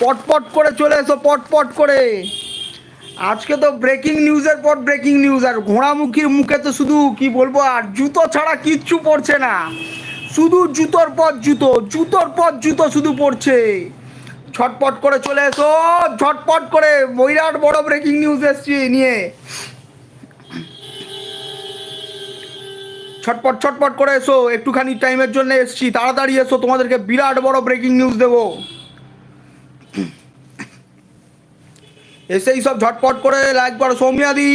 পটপট করে চলে এসো, পটপট করে। আজকে তো ব্রেকিং নিউজের পর ব্রেকিং নিউজ আর ঘোড়ামুখীর মুখে তো শুধু, কি বলব, আর জুতো ছাড়া কিচ্ছু পড়ছে না। শুধু জুতোর পর জুতো, জুতোর পর জুতো শুধু পড়ছে ছটপট করে চলে এসো, ঝটপট করে। বিরাট বড় ব্রেকিং নিউজ এসছি নিয়ে। ছটপট ছটপট করে এসো, একটুখানি টাইমের জন্য এসছি। তাড়াতাড়ি এসো, তোমাদেরকে বিরাট বড় ব্রেকিং নিউজ দেবো। এসেই সব ঝটপট করে লাইক করো। সৌমিয়াদি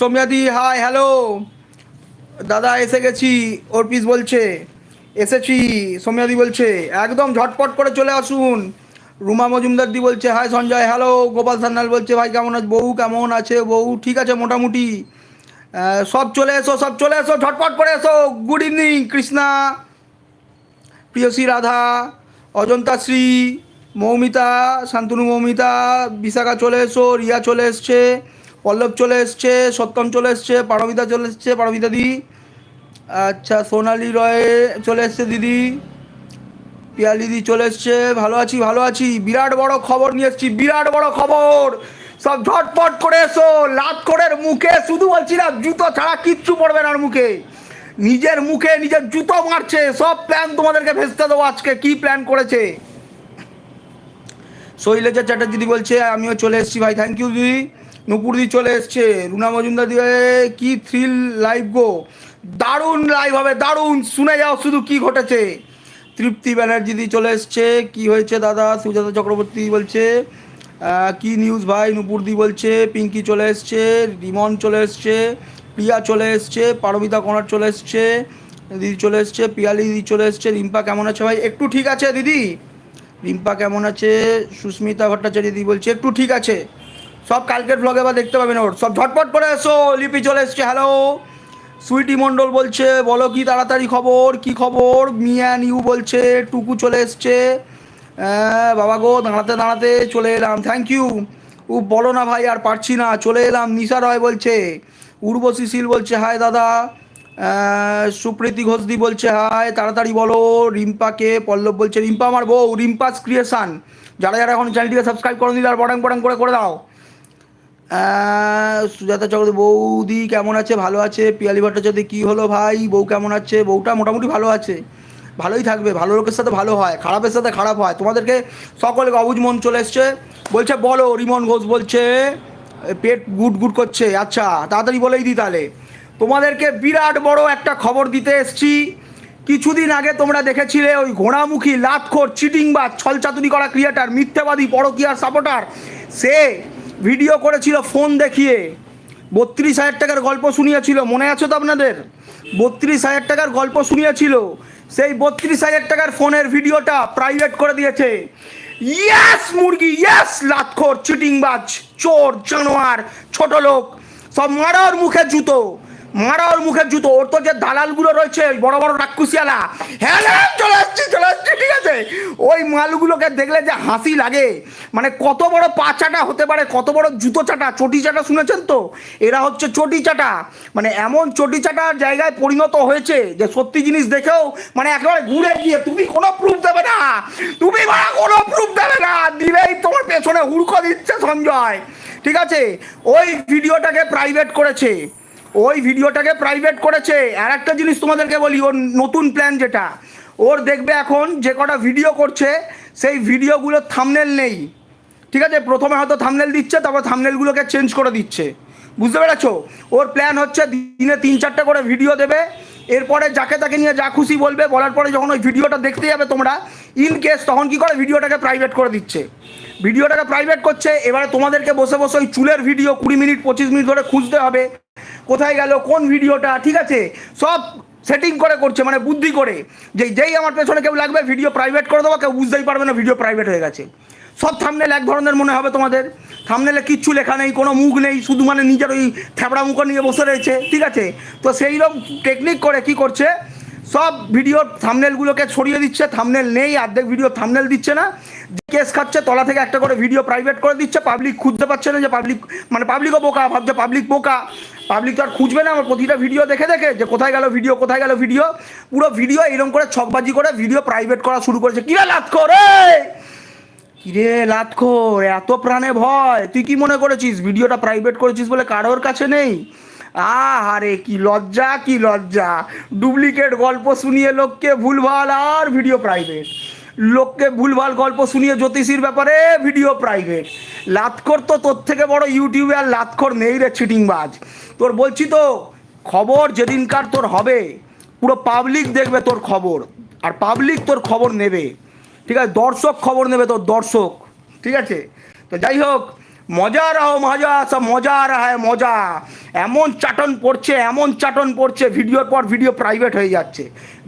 সৌমিয়াদি হাই হ্যালো দাদা, এসে গেছি অর্পিস বলছে। এসেছি সৌমিয়াদি বলছে, একদম ঝটপট করে চলে আসুন। রুমা মজুমদার দি বলছে হাই সঞ্জয় হ্যালো গোপাল সান্যাল বলছে, ভাই, কেমন আছে? বউ কেমন আছে? বউ ঠিক আছে মোটামুটি। সব চলে এসো, সব চলে এসো, ঝটপট করে এসো। গুড ইভিনিং কৃষ্ণা, প্রিয়সী রাধা অজন্তাশ্রী মৌমিতা, শান্তনু মৌমিতা, বিশাখা চলে এসো, রিয়া চলে এসছে, পল্লব চলে এসছে, সত্যম চলে এসছে, পারমিতা চলে এসছে, পারমিতা দি। আচ্ছা সোনালি রয় চলে এসছে দিদি। পিয়ালি দি চলে এসছে, ভালো আছি ভালো আছি। বিরাট বড় খবর নিয়ে এসছি, বিরাট বড় খবর। সব ঝটপট করে এসো, লাত করে মুখে, শুধু বলছি না, জুতো ছাড়া কিচ্ছু পড়বে না মুখে। নিজের মুখে নিজের জুতো মারছে, সব প্ল্যান তোমাদেরকে ভেস্তে দেবো আজকে, কি প্ল্যান করেছে? শৈলেজা চ্যাটার্জি বলছে, আমিও চলে এসেছি ভাই থ্যাংক ইউ দিদি। নুপুর দি চলে এসছে, রুনা মজুমদার দি কি থ্রিল লাইভ গো। দারুণ লাইভ হবে, দারুণ, শুনে যাও শুধু কি ঘটেছে। তৃপ্তি ব্যানার্জি দি চলে এসছে, কি হয়েছে দাদা? সুজাতা চক্রবর্তী বলছে কি নিউজ ভাই? নুপুর দি বলছে, পিঙ্কি চলে এসছে, রিমন চলে এসছে, প্রিয়া চলে এসছে, পারমিতা কনার চলে এসছে, দিদি চলে এসছে, পিয়ালি দিদি চলে এসছে, রিম্পা কেমন আছে ভাই? একটু ঠিক আছে দিদি? রিম্পা কেমন আছে? সুস্মিতা ভট্টাচার্য দিদি বলছে, একটু ঠিক আছে। সব কালকের ব্লগে বা দেখতে পাবেন ওর। সব ঝটপট করে এসো, লিপি চলে এসছে হ্যালো সুইটি মণ্ডল বলছে, বলো কি তাড়াতাড়ি খবর, কি খবর? মিয়া নিউ বলছে, টুকু চলে এসছে। বাবা গো, দাঁড়াতে দাঁড়াতে চলে এলাম থ্যাংক ইউ ও, বলো না ভাই, আর পারছি না, চলে এলাম। নিশা রয় বলছে, উর্বশী শীল বলছে, হায় দাদা। সুপ্রীতি ঘোষদি বলছে হাই তাড়াতাড়ি বলো। রিম্পাকে পল্লব বলছে, রিম্পা আমার বউ, রিম্পাস ক্রিয়েশন। যারা যারা এখন চ্যানেলটিকে সাবস্ক্রাইব করে দিলে আর বটাং বটাং করে করে দাও। সুজাতা চক্রবর্তী, বৌদি কেমন আছে? ভালো আছে। পিয়ালি ভট্টাচার্য, কী হলো ভাই? বউ কেমন আছে? বউটা মোটামুটি ভালো আছে। ভালোই থাকবে। ভালো লোকের সাথে ভালো হয়। খারাপের সাথে খারাপ হয়। তোমাদেরকে সকলে অবুজ মন চলে এসছে। বলছে, বলো, রিমন ঘোষ বলছে, পেট গুড গুড করছে। আচ্ছা তাড়াতাড়ি বলেই দিই তাহলে। তোমাদেরকে বিরাট বড় একটা খবর দিতে এসছি। কিছুদিন আগে তোমরা দেখেছিলে ওই ঘোড়ামুখী লাতখোর চিটিং বা ছলচাতুরি করা ক্রিয়েটার, মিথ্যাবাদী, পরকিয়ার সাপোর্টার। সে ভিডিও করেছিল ফোন দেখিয়ে। বত্রিশ হাজার টাকার গল্প শুনিয়েছিল। মনে আছে তো আপনাদের? বত্রিশ হাজার টাকার গল্প শুনিয়েছিল। সেই বত্রিশ হাজার টাকার ফোনের ভিডিওটা প্রাইভেট করে দিয়েছে। ইয়াস মুরগি ইয়াস লাতখোর, চিটিংবাজ, চোর, জানোয়ার, ছোট লোক, সব মারার মুখে জুতো। মারার মুখে জুতো ওর তো যে দালালগুলো রয়েছে বড় বড় রাক্ষুসিয়ালা। হ্যাঁ হ্যাঁ, চলে আসছি চলে আসছি ঠিক আছে? ওই মালগুলোকে দেখলে যে হাসি লাগে। মানে কত বড় পা চাটা হতে পারে কত বড় জুতো চাটা চটি চাটা শুনেছেন তো? এরা হচ্ছে চটি চাটা। মানে এমন চটি চাটার জায়গায় পরিণত হয়েছে যে সত্যি জিনিস দেখেও মানে একেবারে ঘুরে গিয়ে তুমি কোনো প্রুফ দেবে না তুমি কোনো প্রুফ দেবে না দিলেই তোমার পেছনে হুড়কো দিচ্ছে সঞ্জয়। ঠিক আছে? ওই ভিডিওটাকে প্রাইভেট করেছে। ওই ভিডিওটাকে প্রাইভেট করেছে। আর একটা জিনিস তোমাদেরকে বলি, ওর নতুন প্ল্যান যেটা, ওর দেখবে এখন যে কটা ভিডিও করছে, সেই ভিডিওগুলোর থামনেল নেই। ঠিক আছে? প্রথমে হয়তো থামনেল দিচ্ছে, তারপর থামনেলগুলোকে চেঞ্জ করে দিচ্ছে। বুঝতে পেরেছ? ওর প্ল্যান হচ্ছে দিনে তিন, চারটে করে ভিডিও দেবে। এরপরে যাকে তাকে নিয়ে যা খুশি বলবে, বলার পরে যখন ওই ভিডিওটা দেখতে যাবে তোমরা ইন কেস তখন কি করে? ভিডিওটাকে প্রাইভেট করে দিচ্ছে। ভিডিওটাকে প্রাইভেট করছে, এবারে তোমাদেরকে বসে বসে ওই চুলের ভিডিও কুড়ি মিনিট, পঁচিশ মিনিট ধরে খুঁজতে হবে। কোথায় গেল, কোন ভিডিওটা, ঠিক আছে? সব সেটিং করে করছে মানে বুদ্ধি করে। যে যেই আমার পেছনে কেউ লাগবে ভিডিও প্রাইভেট করে দেবো, কেউ বুঝতেই পারবে না ভিডিও প্রাইভেট হয়ে গেছে। সব থামনেল এক ধরনের মনে হবে তোমাদের। থামনেলে কিচ্ছু লেখা নেই, কোনো মুখ নেই, শুধু মানে নিজের ওই থ্যাবড়া মুখ নিয়ে বসে রয়েছে, ঠিক আছে? তো সেই রকম টেকনিক করে কি করছে, সব ভিডিওর থামনেলগুলোকে ছড়িয়ে দিচ্ছে থামনেল নেই, অর্ধেক ভিডিও থামনেল দিচ্ছে না। কেস খাচ্ছে, তলা থেকে একটা করে ভিডিও প্রাইভেট করে দিচ্ছে পাবলিক খুঁজতে পারছে না যে পাবলিক মানে পাবলিকও বোকা, ভাবছে পাবলিক বোকা। পাবলিক তো আর খুঁজবে না, আমার প্রতিটা ভিডিও দেখে দেখে যে কোথায় গেল ভিডিও কোথায় গেল ভিডিও পুরো ভিডিও এরকম করে ছকবাজি করে ভিডিও প্রাইভেট করা শুরু করেছে। কিরে লাত করে কিরে লাতখোর, এত প্রাণে ভয়। তুই কি মনে করেছিস? ভিডিওটা প্রাইভেট করেছিস বলে কারোর কাছে নেই? আহারে, কি লজ্জা কি লজ্জা। ডুপ্লিকেট গল্প শুনিয়ে লোককে ভুলভাল আর ভিডিও প্রাইভেট লোককে ভুলভাল গল্প শুনিয়ে জ্যোতিষীর ব্যাপারে ভিডিও প্রাইভেট লাতখোর তো তোর থেকে বড় ইউটিউবে আর লাতখোর নেই রে চিটিংবাজ তোর বলছি তো, খবর যেদিনকার তোর হবে, পুরো পাবলিক দেখবে তোর খবর, আর পাবলিক তোর খবর নেবে। ঠিক আছে, দর্শক খবর নেবে তোর দর্শক। ঠিক আছে? তো যাই হোক মজা রাহো মজা, সব মজা রাহায় মজা। এমন চাটন পড়ছে, এমন চাটন পড়ছে, ভিডিওর পর ভিডিও প্রাইভেট হয়ে যাচ্ছে।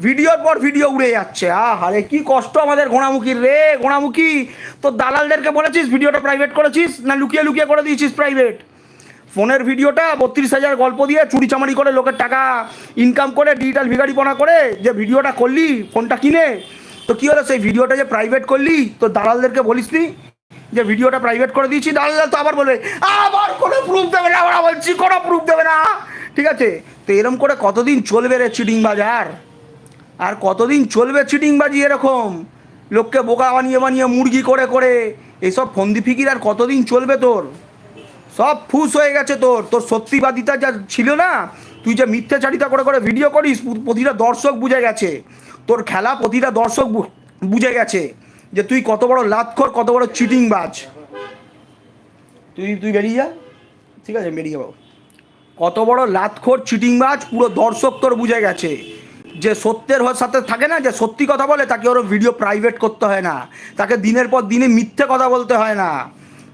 ভিডিওর পর ভিডিও উড়ে যাচ্ছে। আহ, আরে কি কষ্ট আমাদের গোড়ামুখির রে, ঘোড়ামুখী। তোর দালালদেরকে বলেছিস ভিডিওটা প্রাইভেট করেছিস না লুকিয়ে লুকিয়ে করে দিয়েছিস প্রাইভেট ফোনের ভিডিওটা বত্রিশ হাজার গল্প দিয়ে চুরি চামারি করে লোকের টাকা ইনকাম করে ডিজিটাল ভিগারিপনা করে যে ভিডিওটা করলি, ফোনটা কিনে, তো কী হলো সেই ভিডিওটা যে প্রাইভেট করলি? তো দালালদেরকে বলিস নি যে ভিডিওটা প্রাইভেট করে দিয়েছি দালাল তো আবার বলবে আবার কোনো প্রুফ দেবে না, আমরা বলছি কোনো প্রুফ দেবে না। ঠিক আছে? তো এরম করে কতদিন চলবে রে চিটিং বাজার? আর কতদিন চলবে চিটিংবাজি এরকম? লোককে বোকা বানিয়ে বানিয়ে মুরগি করে করে এইসব ফন্দি ফিকির আর কতদিন চলবে তোর? সব ফুস হয়ে গেছে তোর। তোর সত্যিবাদিতা যা ছিল না, তুই যে মিথ্যাচারিতা করে করে ভিডিও করিস, প্রতিটা দর্শক বুঝে গেছে। তোর খেলা প্রতিটা দর্শক বুঝে গেছে। যে তুই কত বড় লাতখোর, কত বড় চিটিং বাজ। তুই তুই বেরিয়ে যা। ঠিক আছে বেরিয়ে যাব। কত বড় লাতখোর চিটিংবাজ পুরো দর্শক তোর বুঝে গেছে। যে সত্যের সাথে থাকে না, যে সত্যি কথা বলে, তাকে ওর ভিডিও প্রাইভেট করতে হয় না। তাকে দিনের পর দিনে মিথ্যে কথা বলতে হয় না।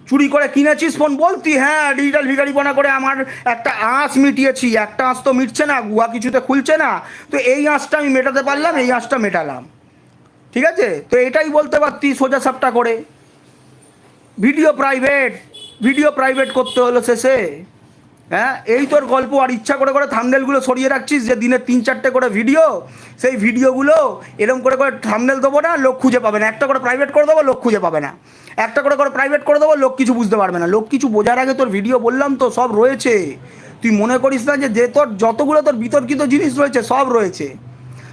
চুরি করে কিনেছিস ফোন? বলতি হ্যাঁ ডিজিটাল ভিগারিপনা করে আমার একটা আঁশ মিটিয়েছি। একটা আঁশ তো মিটছে না গুয়া কিছুতে খুলছে না। তো এই আঁশটা আমি মেটাতে পারলাম, এই আঁশটা মেটালাম। ঠিক আছে? তো এটাই বলতে পারতি সোজা সাপটা করে। ভিডিও প্রাইভেট ভিডিও প্রাইভেট করতে হলো শেষে। হ্যাঁ? এই তোর গল্প আর ইচ্ছা করে করে থামনেলগুলো সরিয়ে রাখছিস যে দিনে তিন চারটে করে ভিডিও সেই ভিডিওগুলো এরকম করে করে থামনেল দেবো না, লোক খুঁজে পাবে না। একটা করে প্রাইভেট করে দেবো, লোক খুঁজে পাবে না। একটা করে করে প্রাইভেট করে দেবো, লোক কিছু বুঝতে পারবে না। লোক কিছু বোঝার আগে তোর ভিডিও বললাম তো, সব রয়েছে। তুই মনে করিস না যে যে তোর যতগুলো তোর বিতর্কিত জিনিস রয়েছে, সব রয়েছে।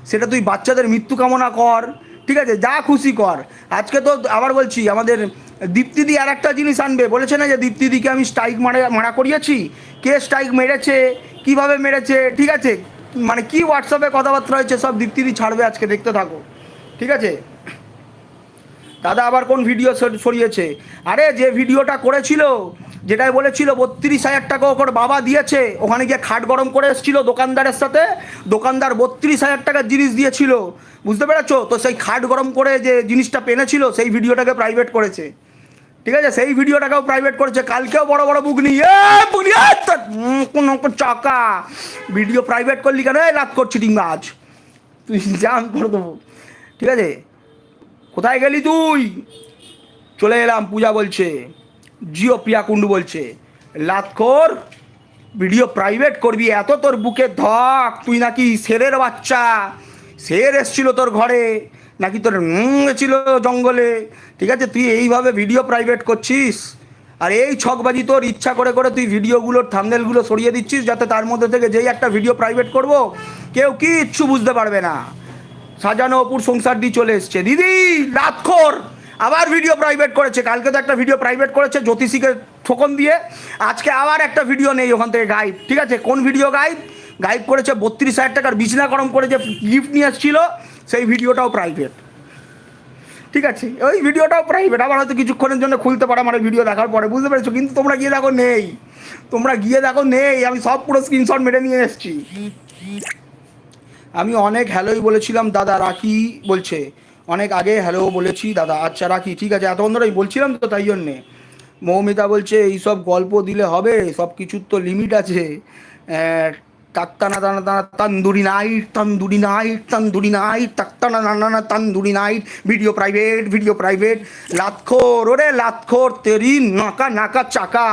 সেটা তুই বাচ্চাদের মৃত্যু কামনা কর ঠিক আছে, যা খুশি কর। আজকে তো আবার বলছি, আমাদের দীপ্তিদি আর একটা জিনিস আনবে। বলেছে না যে দীপ্তিদিকে আমি স্ট্রাইক মারা মারা করিয়েছি? কে স্ট্রাইক মেরেছে? কীভাবে মেরেছে? ঠিক আছে মানে কি হোয়াটসঅ্যাপে কথাবার্তা হয়েছে সব দীপ্তিদি ছাড়বে আজকে, দেখতে থাকো। ঠিক আছে? দাদা আবার কোন ভিডিও সর- সরিয়েছে? আরে যে ভিডিওটা করেছিল যেটাই বলেছিল, বত্রিশ হাজার টাকা ওর বাবা দিয়েছে। ওখানে গিয়ে খাট গরম করে এসেছিল দোকানদারের সাথে। দোকানদার বত্রিশ হাজার টাকার জিনিস দিয়েছিল। বুঝতে পেরেছ? তো সেই খাট গরম করে যে জিনিসটা পেনেছিল, সেই ভিডিওটাকে প্রাইভেট করেছে। ঠিক আছে? সেই ভিডিওটাকেও প্রাইভেট করেছে। কালকেও বড় বড় কোন কোন চাকা। ভিডিও প্রাইভেট করলি কেন? লাভ করছি ডিঙ্গাজ তুই জান করে দেবো। ঠিক আছে? কোথায় গেলি তুই? চলে এলাম, পূজা বলছে। জিও প্রিয়া কুন্ডু বলছে লাতখোর ভিডিও প্রাইভেট করবি, এত তোর বুকে ধক, তুই নাকি শেরের বাচ্চা, শের এসছিল তোর ঘরে, নাকি তোর ছিল জঙ্গলে, ঠিক আছে, তুই এইভাবে ভিডিও প্রাইভেট করছিস? আর এই ছকবাজি তোর ইচ্ছা করে করে তুই ভিডিওগুলোর থামনেলগুলো সরিয়ে দিচ্ছিস, যাতে তার মধ্যে থেকে যেই একটা ভিডিও প্রাইভেট করব, কেউ কিচ্ছু বুঝতে পারবে না। সাজানো অপুর সংসার দিয়ে চলে এসছে। দিদি রাতখোর আবার ভিডিও প্রাইভেট করেছে। কালকে তো একটা ভিডিও প্রাইভেট করেছে জ্যোতিষীকে ঠোকন দিয়ে। আজকে আবার একটা ভিডিও নেই ওখান থেকে গাইব ঠিক আছে? কোন ভিডিও গাইব গাইব করেছে বত্রিশ হাজার টাকার বিছনা গরম করে যে গিফট নিয়ে এসেছিল, সেই ভিডিওটাও প্রাইভেট ঠিক আছে? ওই ভিডিওটাও প্রাইভেট আবার হয়তো কিছুক্ষণের জন্য খুলতে পারো আমার ভিডিও দেখার পরে। বুঝতে পেরেছ? কিন্তু তোমরা গিয়ে দেখো নেই। তোমরা গিয়ে দেখো নেই। আমি সব পুরো স্ক্রিনশট মেরে নিয়ে এসেছি। আমি অনেক হ্যালোই বলেছিলাম, দাদা রাখি বলছে। অনেক আগে হ্যালো বলেছি দাদা আচ্ছা রাখি ঠিক আছে এতক্ষণ ধরে বলছিলাম তো তাই জন্যে। মৌমিতা বলছে এইসব গল্প দিলে হবে সব কিছুর তো লিমিট আছে। আহ, টাক্তানা টানা টানা tandoori night tandoori night tandoori night টাক্তানা নানা tandoori night video private video private লাতখোর ওরে লাতখোর তেরি নাকা নাকা চাকা।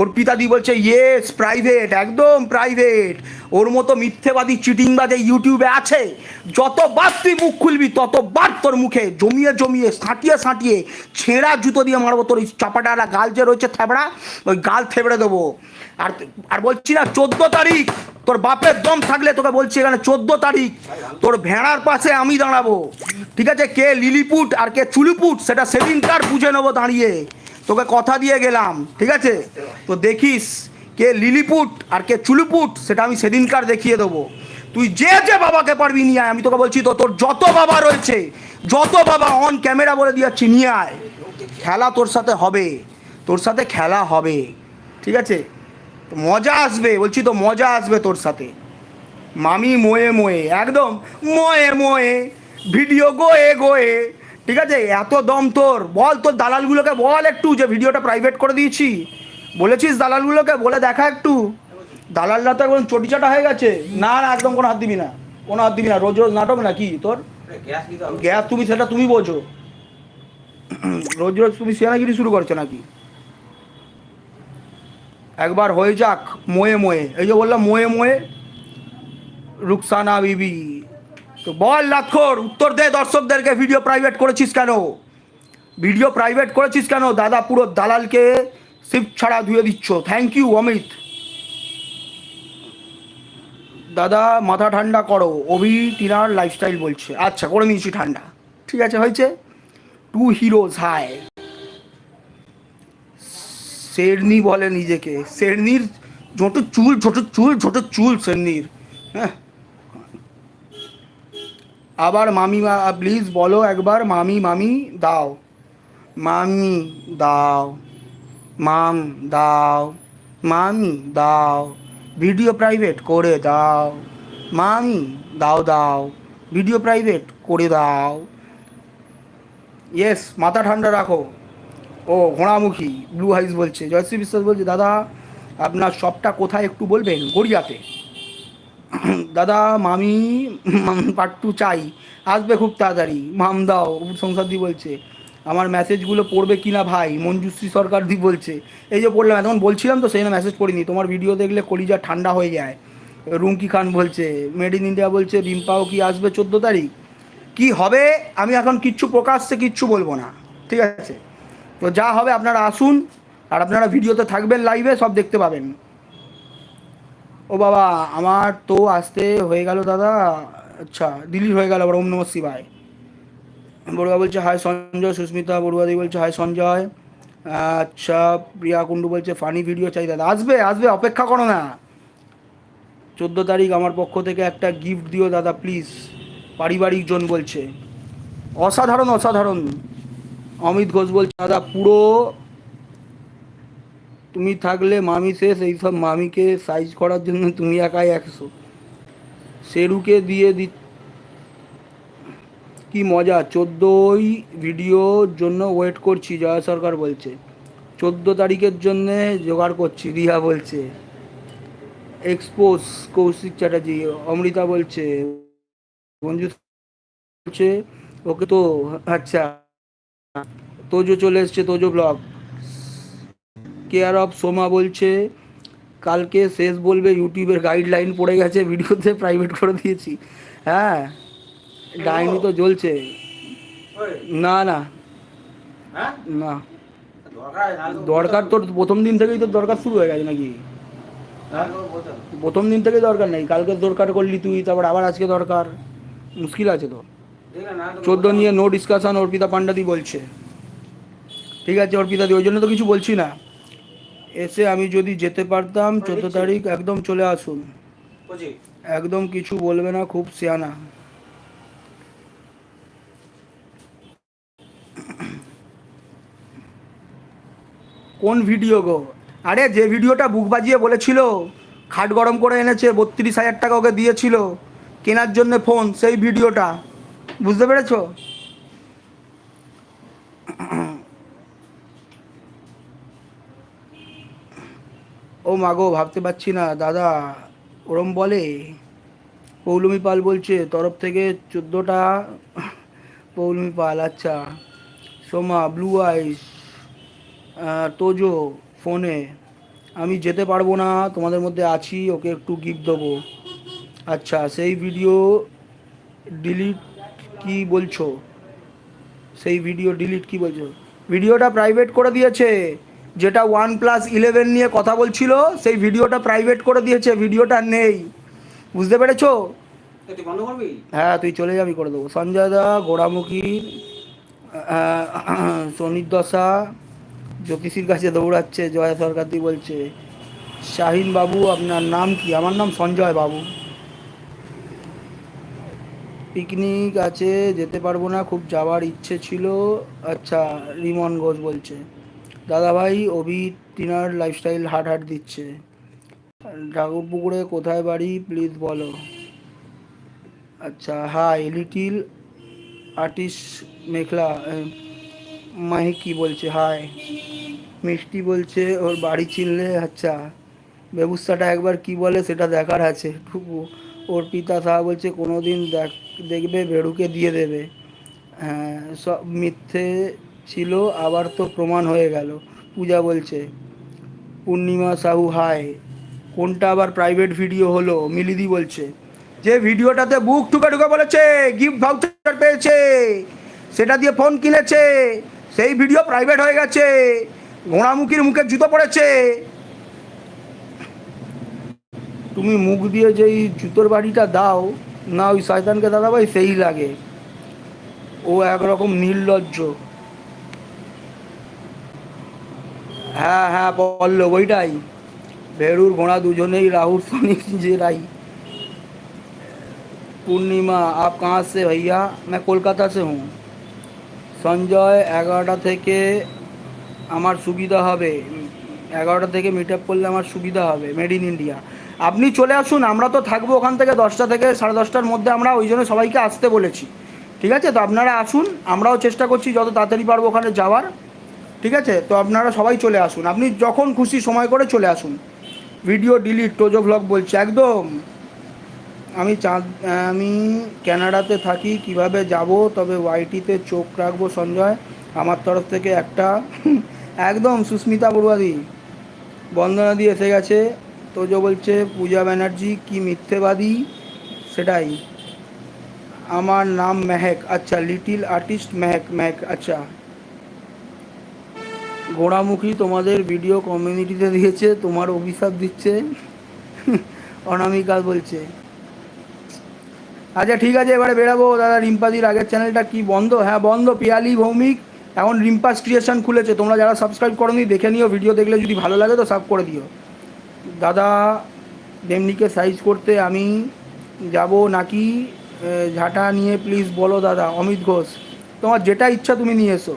অর্পিতাদি বলছে ইয়েস প্রাইভেট একদম প্রাইভেট ওর মতো মিথ্যেবাদী, চিটিংবাদে ইউটিউবে আছে। যতবার তুই মুখ খুলবি ততবার তোর মুখে জমিয়ে জমিয়ে, সাঁটিয়ে সাঁটিয়ে ছেঁড়া জুতো দিয়ে মারবো। তোর ওই চাপাটালা গাল যে রয়েছে থেবড়া, ওই গাল থেবড়ে দেবো। আর আর বলছি না, চোদ্দ তারিখ তোর বাপের দম থাকলে তোকে বলছি এখানে চোদ্দ তারিখ। তোর ভেড়ার পাশে আমি দাঁড়াবো। ঠিক আছে? কে লিলিপুট আর কে চুলিপুট, সেটা সেদিনকার বুঝে নেব দাঁড়িয়ে। তোকে কথা দিয়ে গেলাম, ঠিক আছে? তো দেখিস কে লিলিপুট আর কে চুলিপুট, সেটা আমি সেদিনকার দেখিয়ে দেবো। তুই যে যে বাবাকে পারবি নিয়ে আয়, আমি তোকে বলছি তো, তোর যত বাবা রয়েছে, যত বাবা অন ক্যামেরা বলে দিয়াচ্ছি নিয়ে আয়। খেলা তোর সাথে হবে, তোর সাথে খেলা হবে, ঠিক আছে? তো মজা আসবে, বলছি তো মজা আসবে তোর সাথে। মামি মোয়ে মোয়ে, একদম মোয়ে মোয়ে, ভিডিও গোয়ে গোয়ে ঠিক আছে? এত দম তোর। বল তোর দালালগুলোকে বল একটু যে ভিডিওটা প্রাইভেট করে দিয়েছি। বলেছিস দালালগুলোকে? বলে দেখা একটু। দালালরা তো একদম চটিচাটা হয়ে গেছে। না না একদম কোনো হাত দিবি না। কোনো হাত দিবি না। রোজ রোজ নাটক না কি? তোর? গ্যাস তুমি সেটা তুমি বোঝো। রোজ রোজ তুমি সেনাগিরি শুরু করছ নাকি? একবার হয়ে যাক মোয়ে মোয়ে। এই যে বললাম মোয়ে মোয়ে। রুকসানা বিবি। তো বল লাক্ষর উত্তর দে দর্শকদেরকে ভিডিও প্রাইভেট করেছিস কেন? ভিডিও প্রাইভেট করেছিস কেন? দাদা পুরো দালালকে শিফট ছাড়া ধুয়ে দিচ্ছ। Thank you Amit. দাদা, মাথা ঠান্ডা করো। অভি টিনার লাইফস্টাইল বলছে। আচ্ছা করে নিয়েছি ঠান্ডা। ঠিক আছে, হয়েছে? টু হিরোজ হাই শেরনি বলে নিজেকে। শেরনির, ছোট চুল ছোট চুল ছোট চুল শেরনির। হ্যাঁ। আবার মামি প্লিজ বলো একবার, মামি মামি, দাও। মামি, দাও। মাম, দাও। মামি, দাও। ভিডিও প্রাইভেট করে দাও। মামি, দাও দাও। ভিডিও প্রাইভেট করে দাও। ইয়েস মাথা ঠান্ডা রাখো। ও, ঘোড়ামুখী ব্লু হাইস বলছে। জয়শ্রী বিশ্বাস বলছে, দাদা, আপনার শপটা কোথায় একটু বলবেন? গড়িয়াতে। দাদা, মামি পার্ট টু চাই। আসবে খুব তাড়াতাড়ি। মাম, দাও সংসারদি বলছে। আমার মেসেজগুলো পড়বে কি না ভাই? মঞ্জুশ্রী সরকার দি বলছে। এই যে পড়লাম এখন বলছিলাম তো, সেই মেসেজ পড়িনি। তোমার ভিডিও দেখলে কলিজা ঠান্ডা হয়ে যায়। রুমকি খান বলছে মেড ইন ইন্ডিয়া বলছে রিম্পাও কি আসবে চোদ্দ তারিখ? কি হবে? আমি এখন কিচ্ছু প্রকাশ্যে কিচ্ছু বলব না। ঠিক আছে? তো যা হবে, আপনারা আসুন। আর আপনারা ভিডিওতে থাকবেন লাইভে সব দেখতে পাবেন। ও বাবা, আমার তো আসতে হয়ে গেল দাদা। আচ্ছা ডিলিট হয়ে গেল আবার, ওম নমঃ শিবায়। বড়ুয়া বলছে হাই সঞ্জয়, সুস্মিতা, বড়ুয়াদি বলছে হাই সঞ্জয়। আচ্ছা প্রিয়া কুণ্ডু বলছে ফানি ভিডিও চাই দাদা। আসবে আসবে, অপেক্ষা করো না। চোদ্দ তারিখ আমার পক্ষ থেকে একটা গিফট দিও দাদা প্লিজ পারিবারিক জন বলছে। অসাধারণ অসাধারণ। অমিত ঘোষ বলছে, দাদা, পুরো তুমি থাকলে মামি শেষ এইসব মামিকে সাইজ করার জন্য তুমি একাই একশো। সেরুকে দিয়ে দি কি মজা, চোদ্দোই ভিডিওর জন্য ওয়েট করছি, জয়া সরকার বলছে। চোদ্দ তারিখের জন্যে জোগাড় করছি, রিয়া বলছে। এক্সপোজ কৌশিক চ্যাটার্জি, অমৃতা বলছে। মঞ্জু বলছে, ওকে তো আচ্ছা। তোজো চলে এসছে, Tojo blog care of Soma বলছে, কালকে শেষ বলবে, ইউটিউবের গাইডলাইন পড়ে গেছে, ভিডিওতে প্রাইভেট করে দিয়েছি। হ্যাঁ ডাইনি তো জ্বলছে। না না। না। দরকার তোর প্রথম দিন থেকেই তোর দরকার শুরু হয়ে গেছে নাকি? হ্যাঁ। প্রথম দিন থেকে দরকার নেই। কালকে দরকার করলি তুই, তারপর আবার আজকে দরকার। মুশকিল আছে তো। চোদ্দ নিয়ে নো ডিসকাশন অর্পিতা পান্ডাদি বলছে। ঠিক আছে, অর্পিতাদি, ওই জন্য তো কিছু বলছি না। এসে আমি যদি যেতে পারতাম চোদ্দ তারিখ একদম চলে আসুন। একদম কিছু বলবে না খুব সিয়ানা। কোন ভিডিও গো? আরে যে ভিডিওটা বুক বাজিয়ে বলেছিল খাট গরম করে এনেছে বত্রিশ হাজার টাকা ওকে দিয়েছিল কেনার জন্য ফোন সেই ভিডিওটা। বুঝতে পেরেছ? ও মাগো ভাবতে পারছি না। দাদা, ওরম বলে। পৌলমি পাল বলছে, তরফ থেকে চোদ্দোটা পৌলমি পাল আচ্ছা। সোমা ব্লু আইস তোজো ফোনে আমি যেতে পারব না, তোমাদের মধ্যে আছি, ওকে একটু গিফট দেবো। আচ্ছা সেই ভিডিও ডিলিট কি বলছো? সেই ভিডিও ডিলিট কি বলছো? ভিডিওটা প্রাইভেট করে দিয়েছে। যেটা ওয়ান প্লাস ইলেভেন নিয়ে কথা বলছিল সেই ভিডিওটা প্রাইভেট করে দিয়েছে ভিডিওটা নেই। বুঝতে পেরেছ? হ্যাঁ তুই চলে যাবি করে দেবো। সঞ্জয় দা গোড়ামুখী সনির দশা জ্যোতিষীর কাছে দৌড়াচ্ছে জয়া সরকারদি বলছে শাহিন বাবু আপনার নাম কি? আমার নাম সঞ্জয় বাবু। পিকনিক আছে যেতে পারব না খুব যাওয়ার ইচ্ছে ছিল। আচ্ছা রিমন ঘোষ বলছে। দাদাভাই, অভি টিনার লাইফস্টাইল হাট হাট দিচ্ছে। ঠাকুরপুকুরে কোথায় বাড়ি প্লিজ বলো। আচ্ছা hi little artist Meghla Mahi কি বলছে? হাই মিষ্টি বলছে, ওর বাড়ি চিনলে আচ্ছা। ব্যবস্থাটা একবার কি বলে সেটা দেখার আছে। টুকু ওর পিতা সাহা বলছে কোনো দিন দেখ, দেখবে, ভেড়ুকে দিয়ে দেবে। হ্যাঁ সব মিথ্যে ছিল, আবার তো প্রমাণ হয়ে গেল। পূজা বলছে, পূর্ণিমা সাহু, হায়, কোনটা আবার প্রাইভেট ভিডিও হলো? মিলিদি বলছে, যে ভিডিওটাতে বুক ঠুকে ঠুকে বলেছে গিফট ভাউচার পেয়েছে, সেটা দিয়ে ফোন কিনেছে, সেই ভিডিও প্রাইভেট হয়ে গেছে, ঘোড়ামুখির মুখে জুতো পড়েছে। তুমি মুখ দিয়ে যেই জুতোর বাড়িটা দাও, না ওই শয়তানকে দাদা ভাই, সেই লাগে। ও একরকম নির্লজ্জ। হ্যাঁ হ্যাঁ পল্লব ওইটাই ভেড়ুর ঘোড়া দুজনেই রাহুল सोनी যে রাই पूर्णिमा आप कहाँ से भैया मैं कोलकाता से हूँ সঞ্জয় এগারোটা থেকে আমার সুবিধা হবে এগারোটা থেকে মিট আপ করলে আমার সুবিধা হবে মেড ইন ইন্ডিয়া আপনি চলে আসুন আমরা তো থাকবো ওখান থেকে দশটা থেকে সাড়ে দশটার মধ্যে আমরা ওই জন্য সবাইকে আসতে বলেছি ঠিক আছে তো আপনারা আসুন আমরাও চেষ্টা করছি যত তাড়াতাড়ি পারবো ওখানে যাওয়ার ঠিক আছে? তো আপনারা সবাই চলে আসুন। আপনি যখন খুশি সময় করে চলে আসুন। ভিডিও ডিলিট টোজো ভ্লগ বলছে, একদম। আমি চাঁদ, আমি কানাডাতে থাকি, কীভাবে যাব, তবে ওয়াইটিতে চোখ রাখব, সঞ্জয়। আমার তরফ থেকে একটা, একদম সুস্মিতা বড়ুয়াদি। বন্দনা দিয়ে এসে গেছে। তোজো বলছে, পূজা ব্যানার্জি, কি মিথ্যেবাদী। সেটাই। আমার নাম মেহেক। আচ্ছা লিটিল আর্টিস্ট মেহেক মেহেক আচ্ছা। ঘোড়ামুখী তোমাদের ভিডিও কমিউনিটিতে দিয়েছে, তোমার অভিশাপ দিচ্ছে। অনামিকা বলছে আচ্ছা ঠিক আছে, এবারে বেরাবো। দাদা, রিম্পাদির আগের চ্যানেলটা কি বন্ধ? হ্যাঁ বন্ধ, পিয়ালি ভৌমিক। এখন রিম্পাস ক্রিয়েশন খুলেছে। তোমরা যারা সাবস্ক্রাইব করোনি, দেখে নিও। ভিডিও দেখলে যদি ভালো লাগে, তো সাব করে দিও। দাদা ডেমনিকে সাইজ করতে আমি যাব নাকি? ঝাঁটা নিয়ে প্লিজ বলো দাদা, অমিত ঘোষ। তোমার যেটা ইচ্ছা তুমি নিয়ে এসো।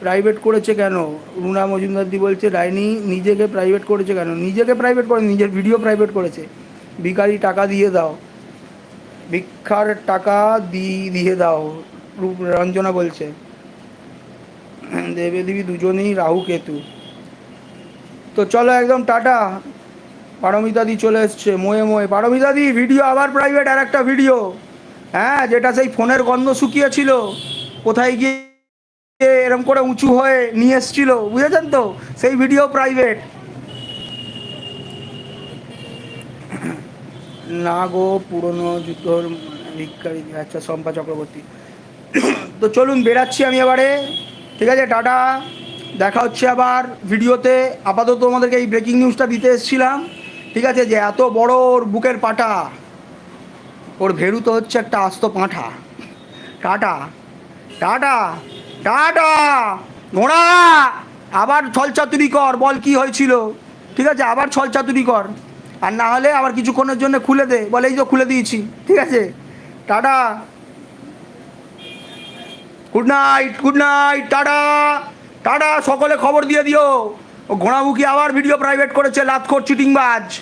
প্রাইভেট করেছে কেন? রুনা মজুমদারদি বলছে ডাইনি নিজেকে প্রাইভেট করেছে কেন? নিজেকে প্রাইভেট করে, নিজের ভিডিও প্রাইভেট করেছে। ভিকারি টাকা দিয়ে দাও। ভিক্ষার টাকা দিয়ে দাও রঞ্জনা বলছে। দেবে দেবী দুজনেই রাহু কেতু। তো চলো একদম টাটা। পারমিতাদি চলে এসছে, মোয়ে মোয়ে। পারমিতাদি ভিডিও আবার প্রাইভেট আর একটা ভিডিও হ্যাঁ যেটা সেই ফোনের গন্ধ শুকিয়েছিল, কোথায় গিয়ে এরম করে উঁচু হয়ে নিয়ে এসছিল, বুঝেছেন তো? সেই ভিডিও প্রাইভেট না গো, পুরনো জুতোর ভিক্ষারি আচ্ছা শম্পা চক্রবর্তী। তো চলুন বেরাচ্ছি আমি এবারে। ঠিক আছে, টাটা। দেখা হচ্ছে আবার ভিডিওতে। আপাতত তোমাদেরকে এই ব্রেকিং নিউজটা দিতে এসেছিলাম। ঠিক আছে, যে এত বড় ওর বুকের পাটা। ওর ভেরু তো হচ্ছে একটা আস্ত পাঁঠা। টাটা। টাটা। টাটা। ঘোড়া, আবার ছলচাতুরি কর, বল কি হয়েছিল। ঠিক আছে, আবার ছলচাতুরি কর। আর না হলে আবার কিছুক্ষণের জন্য খুলে দে। বলে, এই তো খুলে দিয়েছি। ঠিক আছে? Tata. Good night good night tata. Tata, সকলে খবর দিয়ে দিও। ঘোড়ামুখী আবার ভিডিও প্রাইভেট করেছে, লাতখোর চিটিংবাজ।